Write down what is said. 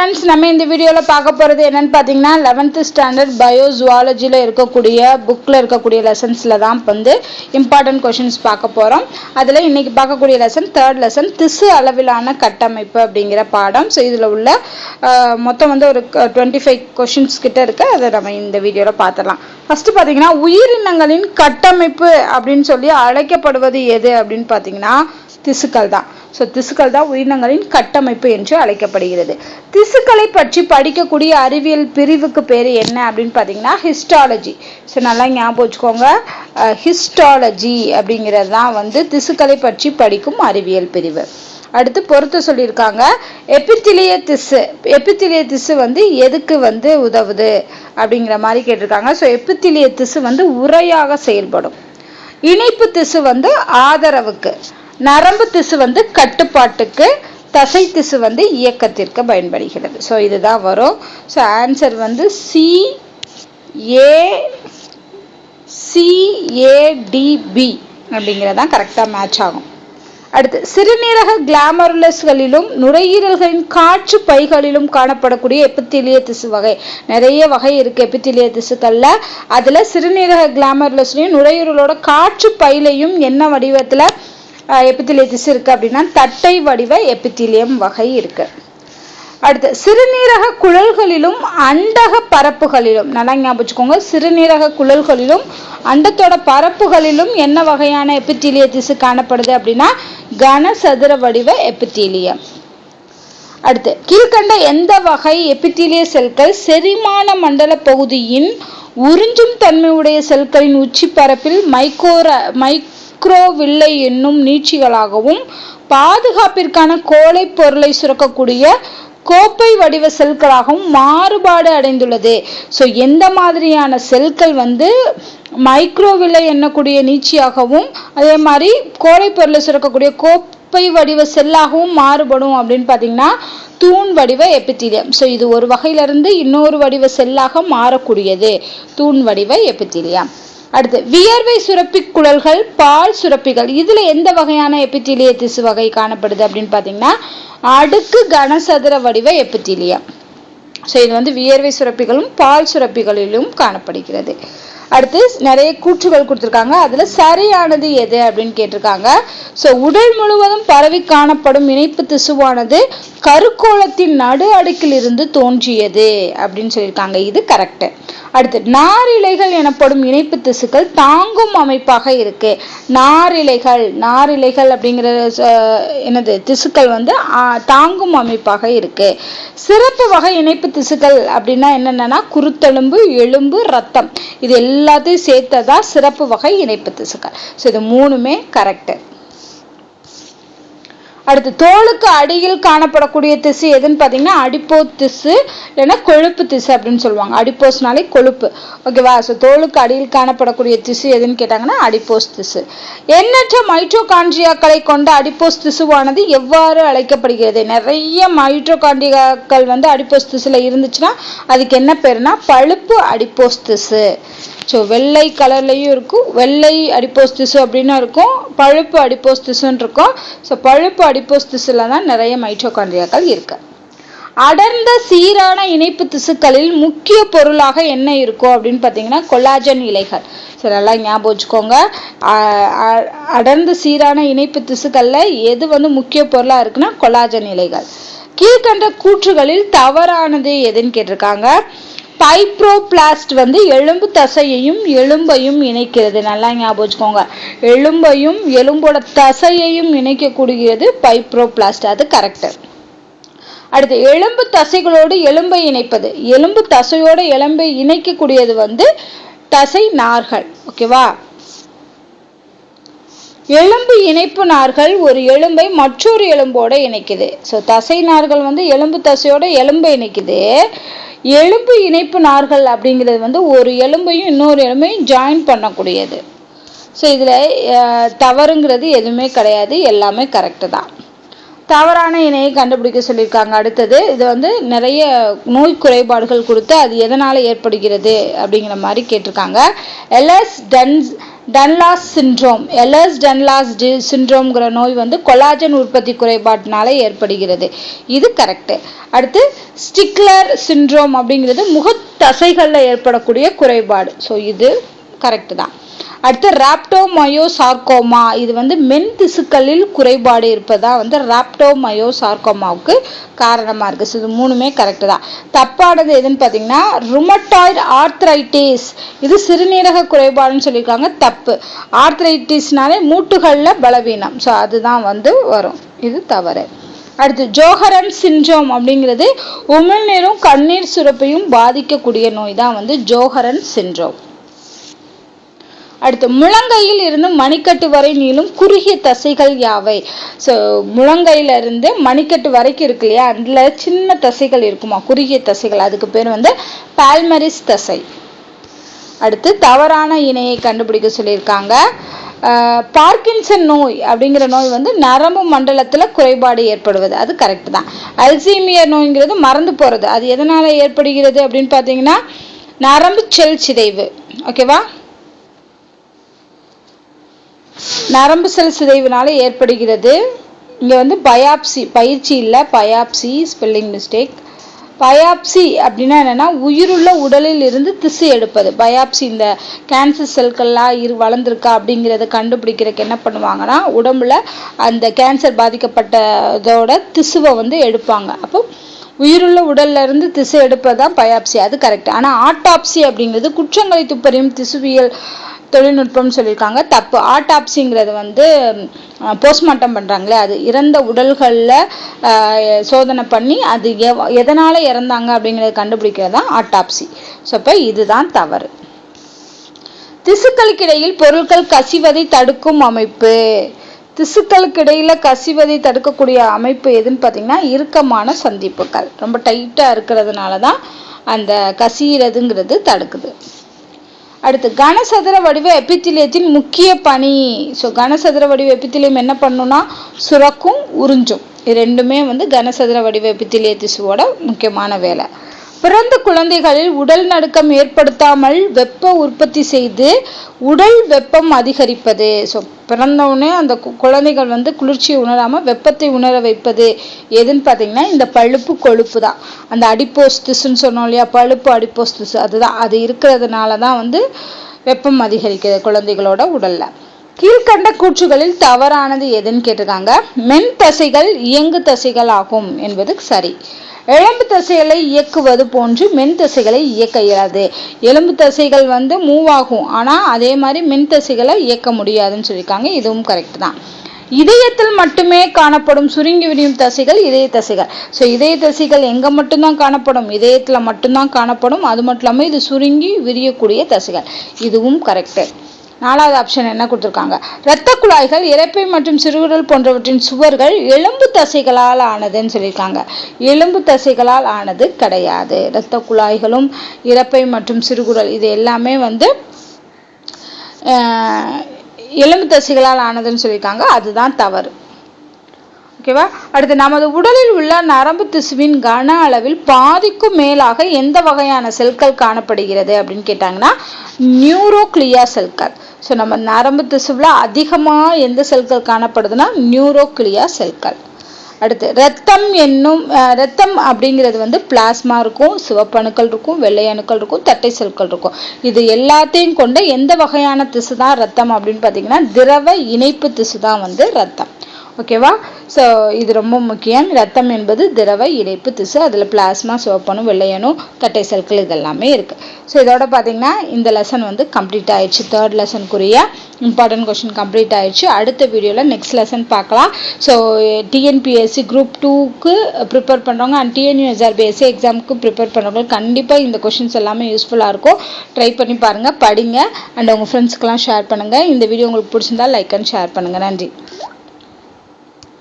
Friends நம்ம இந்த வீடியோவில் பார்க்க போகிறது என்னன்னு பார்த்தீங்கன்னா லெவன்த்து ஸ்டாண்டர்ட் பயோ ஜுவாலஜியில் இருக்கக்கூடிய புக்கில் இருக்கக்கூடிய லெசன்ஸில் தான் வந்து இம்பார்ட்டன்ட் கொஷின்ஸ் பார்க்க போகிறோம் அதில் இன்றைக்கி பார்க்கக்கூடிய லெசன் தேர்ட் லெசன் திசு அளவிலான கட்டமைப்பு அப்படிங்கிற பாடம். ஸோ இதில் உள்ள மொத்தம் வந்து ஒரு டுவெண்ட்டி ஃபைவ் கொஷின்ஸ் கிட்ட இருக்க. அதை நம்ம இந்த வீடியோவில் பார்த்துடலாம். ஃபஸ்ட்டு பார்த்தீங்கன்னா உயிரினங்களின் கட்டமைப்பு அப்படின்னு சொல்லி அழைக்கப்படுவது எது அப்படின்னு பார்த்தீங்கன்னா திசுக்கள் தான். ஸோ திசுக்கள் தான் உயிரினங்களின் கட்டமைப்பு என்று அழைக்கப்படுகிறது. திசுக்களை பற்றி படிக்கக்கூடிய அறிவியல் பிரிவுக்கு பேர் என்ன அப்படின்னு பார்த்தீங்கன்னா ஹிஸ்டாலஜி ஸோ நல்லா ஞாபகம் வச்சுக்கோங்க. ஹிஸ்டாலஜி அப்படிங்கிறது தான் வந்து திசுக்களை பற்றி படிக்கும் அறிவியல் பிரிவு. அடுத்து பொறுத்து சொல்லியிருக்காங்க. எபித்திலிய திசு. எபித்திலிய திசு வந்து எதுக்கு வந்து உதவுது அப்படிங்கிற மாதிரி கேட்டிருக்காங்க. ஸோ எபித்திலிய திசு வந்து உரையாக செயல்படும். இணைப்பு திசு வந்து ஆதரவுக்கு. நரம்பு திசு வந்து கட்டுப்பாட்டுக்கு தசை திசு வந்து இயக்கத்திற்கு பயன்படுகிறது. ஸோ இதுதான் வரும். ஸோ ஆன்சர் வந்து சி ஏ சிஏடிபி அப்படிங்கிறதான் கரெக்டாக மேட்ச் ஆகும். அடுத்து சிறுநீரக கிளாமருலஸ்களிலும் நுரையீரல்களின் காற்று பைகளிலும் காணப்படக்கூடிய எபித்திலிய திசு வகை. நிறைய வகை இருக்குது எபித்திலிய திசுக்களில். அதில் சிறுநீரக கிளாமருலஸ்லையும் நுரையீரலோட காற்று பையிலையும் என்ன வடிவத்தில் எபித்திலிய இருக்குது அப்படின்னா தட்டை வடிவ எபித்திலியம் வகை இருக்கு. அடுத்து சிறுநீரக குழல்களிலும் அண்டக பரப்புகளிலும் நல்லா ஞாபகம் வச்சுக்கோங்க சிறுநீரக குழல்களிலும் அண்டத்தோட பரப்புகளிலும் என்ன வகையான எபித்தீலிய திசு காணப்படுது அப்படின்னா கனசதுர வடிவ எபித்தீலியம். அடுத்து கீழ்கண்ட எந்த வகை எபித்தீலிய செல்கள் செரிமான மண்டல பகுதியின் உறிஞ்சும் தன்மையுடைய செல்களின் உச்சி பரப்பில் மைக்ரோர மைக்ரோவில்லை என்னும் நீட்சிகளாகவும் பாதுகாப்பிற்கான கோழை பொருளை சுரக்கக்கூடிய கோப்பை வடிவ செல்களாகவும் மாறுபாடு அடைந்துள்ளது. ஸோ எந்த மாதிரியான செல்கள் வந்து மைக்ரோவில்லை எண்ணக்கூடிய நீட்சியாகவும் அதே மாதிரி கோழை பொருளை சுரக்கக்கூடிய கோப்பை வடிவ செல்லாகவும் மாறுபடும் அப்படின்னு பார்த்தீங்கன்னா தூண் வடிவ எபித்திலியம். ஸோ இது ஒரு வகையிலிருந்து இன்னொரு வடிவ செல்லாக மாறக்கூடியது தூண் வடிவ எபித்திலியம். அடுத்து வியர்வை சுரப்பி குழல்கள் பால் சுரப்பிகள் இதுல எந்த வகையான எபித்தீலிய திசு வகை காணப்படுது அப்படின்னு பார்த்தீங்கன்னா அடுக்கு கனசதுர வடிவ எபித்தீலியம். ஸோ இது வந்து வியர்வை சுரப்பிகளும் பால் சுரப்பிகளிலும் காணப்படுகிறது. அடுத்து நிறைய கூற்றுகள் கொடுத்துருக்காங்க. அதில் சரியானது எது அப்படின்னு கேட்டிருக்காங்க. ஸோ உடல் முழுவதும் பரவி காணப்படும் இணைப்பு திசுவானது கருக்கோளத்தின் நடு அடுக்கில் இருந்து தோன்றியது அப்படின்னு சொல்லியிருக்காங்க. இது கரெக்டு அடுத்து நாரிழைகள் எனப்படும் இணைப்பு திசுக்கள் தாங்கும் அமைப்பாக இருக்கு. நாரிழைகள் நாரிழைகள் அப்படிங்கிற என்னது திசுக்கள் வந்து தாங்கும் அமைப்பாக இருக்கு. சிறப்பு வகை இணைப்பு திசுக்கள் அப்படின்னா என்னென்னா குருத்தெலும்பு எலும்பு ரத்தம் இது எல்லாத்தையும் சேர்த்ததா சிறப்பு வகை இணைப்பு திசுக்கள். ஸோ இது மூணுமே கரெக்டு அடுத்து தோலுக்கு அடியில் காணப்படக்கூடிய திசு எதுன்னு பார்த்தீங்கன்னா அடிப்போ திசு இல்லைன்னா கொழுப்பு திசு அப்படின்னு சொல்லுவாங்க. அடிப்போஸ்னாலே கொழுப்பு. ஓகேவா ஸோ தோலுக்கு அடியில் காணப்படக்கூடிய திசு எதுன்னு கேட்டாங்கன்னா அடிப்போஸ் திசு. எண்ணற்ற மைட்ரோகான்ட்ரியாக்களை கொண்ட அடிப்போஸ் திசுவானது எவ்வாறு அழைக்கப்படுகிறது? நிறைய மைட்ரோகான்ட்ரியாக்கள் வந்து அடிப்போஸ் திசுல இருந்துச்சுன்னா அதுக்கு என்ன பேருனா பழுப்பு அடிப்போஸ் திசு. ஸோ வெள்ளை கலர்லேயும் இருக்கும். வெள்ளை அடிப்போஸ் திசு அப்படின்னு இருக்கும். பழுப்பு அடிப்போஸ் திசுன்னு இருக்கும். ஸோ பழுப்பு அடிப்போஸ் திசுல தான் நிறைய மைட்ரோகாண்ட்ரியாக்கள் இருக்கு. அடர்ந்த சீரான இணைப்பு திசுக்களில் முக்கிய பொருளாக என்ன இருக்கும் அப்படின்னு பார்த்தீங்கன்னா கொலாஜன் இலைகள். சரி நல்லா ஞாபகம் வச்சுக்கோங்க. அடர்ந்த சீரான இணைப்பு திசுக்கள்ல எது வந்து முக்கிய பொருளாக இருக்குன்னா கொலாஜன் இலைகள். கீழ்கண்ட கூற்றுகளில் தவறானது எதுன்னு கேட்டிருக்காங்க. பைப்ரோபிளாஸ்ட் வந்து எலும்பு தசையையும் எலும்பையும் இணைக்கிறது. நல்லா ஞாபகம் வச்சுக்கோங்க. எலும்பையும் எலும்போட தசையையும் இணைக்கக்கூடியது பைப்ரோபிளாஸ்ட். அது கரெக்டு அடுத்து எலும்பு தசைகளோடு எலும்பை இணைப்பது. எலும்பு தசையோட எலும்பை இணைக்கக்கூடியது வந்து தசை நார்கள். ஓகேவா எலும்பு இணைப்பு நார்கள் ஒரு எலும்பை மற்றொரு எலும்போட இணைக்குது. ஸோ தசை நார்கள் வந்து எலும்பு தசையோட எலும்பை இணைக்குது. எலும்பு இணைப்பு நார்கள் அப்படிங்கிறது வந்து ஒரு எலும்பையும் இன்னொரு எலும்பையும் ஜாயின் பண்ணக்கூடியது. ஸோ இதில் தவறுங்கிறது எதுவுமே கிடையாது. எல்லாமே கரெக்டு தான். தவறான இணையை கண்டுபிடிக்க சொல்லியிருக்காங்க. அடுத்தது இது வந்து நிறைய நோய் குறைபாடுகள் கொடுத்து அது எதனால் ஏற்படுகிறது அப்படிங்கிற மாதிரி கேட்டிருக்காங்க. எல்எஸ் டன்ஸ் டன்லாஸ் சிண்ட்ரோம் எலர்ஸ் டன்லாஸ் டி சிண்ட்ரோம்ங்கிற நோய் வந்து கொலாஜன் உற்பத்தி குறைபாட்டினால ஏற்படுகிறது. இது கரெக்டு அடுத்து ஸ்டிக்லர் சிண்ட்ரோம் அப்படிங்கிறது முகத்தசைகளில் ஏற்படக்கூடிய குறைபாடு. ஸோ இது கரெக்டு தான். அடுத்து ராப்டோமயோ சார்கோமா இது வந்து மென் திசுக்களில் குறைபாடு இருப்பதா வந்து ராப்டோமயோ சார்கோமாவுக்கு காரணமாக இருக்குது ஸோ இது மூணுமே கரெக்டு தான். தப்பானது எதுன்னு பார்த்தீங்கன்னா ருமட்டாய்டு ஆர்த்ரைட்டிஸ் இது சிறுநீரக குறைபாடுன்னு சொல்லியிருக்காங்க தப்பு. ஆர்த்ரைட்டிஸ்னாலே மூட்டுகளில் பலவீனம். ஸோ அதுதான் வந்து வரும். இது தவறு. அடுத்து ஜோஹரன் சின்ட்ரோம் அப்படிங்கிறது உமிழ்நீரும் கண்ணீர் சுரப்பையும் பாதிக்கக்கூடிய நோய் தான் வந்து ஜோஹரன் சின்ட்ரோம் அடுத்து முழங்கையில் இருந்து மணிக்கட்டு வரை நீளும் குறுகிய தசைகள் யாவை? ஸோ முழங்கையில இருந்து மணிக்கட்டு வரைக்கும் இருக்கு இல்லையா? அதில் சின்ன தசைகள் இருக்குமா? குறுகிய தசைகள். அதுக்கு பேர் வந்து பால்மரிஸ் தசை. அடுத்து தவறான இணையை கண்டுபிடிக்க சொல்லியிருக்காங்க. பார்க்கின்சன் நோய் அப்படிங்கிற நோய் வந்து நரம்பு மண்டலத்தில் குறைபாடு ஏற்படுவது. அது கரெக்ட் தான். அல்சீமியர் நோய்ங்கிறது மறந்து போகிறது அது எதனால் ஏற்படுகிறது அப்படின்னு பார்த்தீங்கன்னா நரம்பு செல் சிதைவு. ஓகேவா நரம்பு செல் சிதைவினால் ஏற்படுகிறது. இங்கே வந்து பயாப்சி பயிற்சி இல்லை பயாப்சி ஸ்பெல்லிங் மிஸ்டேக் பயாப்சி அப்படின்னா என்னென்னா உயிருள்ள உடலில் இருந்து திசு எடுப்பது. பயாப்சி இந்த கேன்சர் செல்கள்லாம் இரு வளர்ந்துருக்கா அப்படிங்கிறத கண்டுபிடிக்கிறதுக்கு என்ன பண்ணுவாங்கன்னா உடம்புல அந்த கேன்சர் பாதிக்கப்பட்டதோட திசுவை வந்து எடுப்பாங்க. அப்போ உயிருள்ள உடல்ல இருந்து திசு எடுப்பது தான் பயாப்சி அது கரெக்ட் ஆனால் ஆட்டாப்சி அப்படிங்கிறது குற்றங்களை துப்பறியும் திசுவியல் தொழில்நுட்பம்னு சொல்லியிருக்காங்க. தப்பு. ஆட்டாப்சிங்கிறது வந்து போஸ்ட்மார்ட்டம் பண்ணுறாங்களே அது இறந்த உடல்களில் சோதனை பண்ணி அது எவ் எதனால் இறந்தாங்க அப்படிங்கிறத கண்டுபிடிக்கிறது தான் ஆட்டாப்சி ஸோ அப்போ இதுதான் தவறு. திசுக்களுக்கிடையில் பொருட்கள் கசிவதை தடுக்கும் அமைப்பு. திசுக்களுக்கிடையில கசிவதை தடுக்கக்கூடிய அமைப்பு எதுன்னு பார்த்தீங்கன்னா இறுக்கமான சந்திப்புகள். ரொம்ப டைட்டாக இருக்கிறதுனால தான் அந்த கசியிறதுங்கிறது தடுக்குது. அடுத்து கனசதுர வடிவ எபித்திலியத்தின் முக்கிய பணி. ஸோ கனசதுர வடிவ எபித்திலியம் என்ன பண்ணுன்னா சுரக்கும் உறிஞ்சும். இது ரெண்டுமே வந்து கனசதுர வடிவ எபித்திலிய திசுவோட முக்கியமான வேலை. பிறந்த குழந்தைகளில் உடல் நடுக்கம் ஏற்படுத்தாமல் வெப்ப உற்பத்தி செய்து உடல் வெப்பம் அதிகரிப்பது. ஸோ பிறந்தவுடனே அந்த குழந்தைகள் வந்து குளிர்ச்சியை உணராமல் வெப்பத்தை உணர வைப்பது. எதுன்னு பார்த்தீங்கன்னா இந்த பழுப்பு கொழுப்பு தான் அந்த அடிப்போஸ் திசுன்னு சொன்னோம் இல்லையா பழுப்பு அடிப்போஸ் திசு அதுதான். அது இருக்கிறதுனால தான் வந்து வெப்பம் அதிகரிக்கிறது குழந்தைகளோட உடலில். கீழ்கண்ட கூற்றுகளில் தவறானது எதுன்னு கேட்டிருக்காங்க? மென் தசைகள் இயங்கு தசைகள் ஆகும் என்பது சரி. எலும்பு தசைகளை இயக்குவது போன்று மென் தசைகளை இயக்க இயலாது. எலும்பு தசைகள் வந்து மூவ் ஆகும் ஆனால் அதே மாதிரி மென் தசைகளை இயக்க முடியாதுன்னு சொல்லியிருக்காங்க. இதுவும் கரெக்ட் தான். இதயத்தில் மட்டுமே காணப்படும் சுருங்கி விரியும் தசைகள் இதய தசைகள். ஸோ இதய தசைகள் எங்கே மட்டும்தான் காணப்படும்? இதயத்தில் மட்டும்தான் காணப்படும். அது மட்டும் இல்லாமல் இது சுருங்கி விரியக்கூடிய தசைகள். இதுவும் கரெக்டு நாலாவது ஆப்ஷன் என்ன கொடுத்துருக்காங்க? இரத்த குழாய்கள் இறப்பை மற்றும் சிறுகுடல் போன்றவற்றின் சுவர்கள் எலும்பு தசைகளால் ஆனதுன்னு சொல்லியிருக்காங்க. எலும்பு தசைகளால் ஆனது கிடையாது. இரத்த குழாய்களும் இறப்பை மற்றும் சிறுகுடல் இது எல்லாமே வந்து எலும்பு தசைகளால் ஆனதுன்னு சொல்லியிருக்காங்க. அதுதான் தவறு. ஓகேவா அடுத்து நமது உடலில் உள்ள நரம்பு திசுவின் கன அளவில் பாதிக்கும் மேலாக எந்த வகையான செல்கள் காணப்படுகிறது அப்படின்னு கேட்டாங்கன்னா நியூரோக்ளியா செல்கள். ஸோ நம்ம நரம்பு திசுவில் அதிகமாக எந்த செல்கள் காணப்படுதுன்னா நியூரோக்ளியா செல்கள். அடுத்து ரத்தம் என்னும் ரத்தம் அப்படிங்கிறது வந்து பிளாஸ்மா இருக்கும் சிவப்பணுக்கள் இருக்கும் வெள்ளை அணுக்கள் இருக்கும் தட்டை செல்கள் இருக்கும். இது எல்லாத்தையும் கொண்ட எந்த வகையான திசு தான் ரத்தம் அப்படின்னு பார்த்தீங்கன்னா திரவ இணைப்பு திசு தான் வந்து ரத்தம் ஓகேவா? ஸோ இது ரொம்ப முக்கியம். ரத்தம் என்பது திரவ இணைப்பு திசு. அதில் பிளாஸ்மா சோப்பனும் வெள்ளையணு தட்டை செல்கள் இதெல்லாமே இருக்குது ஸோ இதோட பார்த்தீங்கன்னா இந்த லெசன் வந்து கம்ப்ளீட் ஆயிடுச்சு. தேர்ட் லெசனுக்குரிய இம்பார்ட்டன்ட் கொஷின் கம்ப்ளீட் ஆயிடுச்சு. அடுத்த வீடியோவில் நெக்ஸ்ட் லெசன் பார்க்கலாம். ஸோ டிஎன்பிஎஸ்சி குரூப் டூக்கு ப்ரிப்பேர் பண்ணுறவங்க அண்ட் டிஎன்யூஎஸ்ஆர்பிஎஸ்சி எக்ஸாமுக்கு ப்ரிப்பேர் பண்ணுறவங்க கண்டிப்பாக இந்த கொஷின்ஸ் எல்லாமே யூஸ்ஃபுல்லாக இருக்கும். ட்ரை பண்ணி பாருங்கள் படிங்க அண்ட் உங்கள் ஃப்ரெண்ட்ஸ்க்கெலாம் ஷேர் பண்ணுங்கள் இந்த வீடியோ உங்களுக்கு பிடிச்சிருந்தா லைக் அண்ட் ஷேர் பண்ணுங்கள் நன்றி.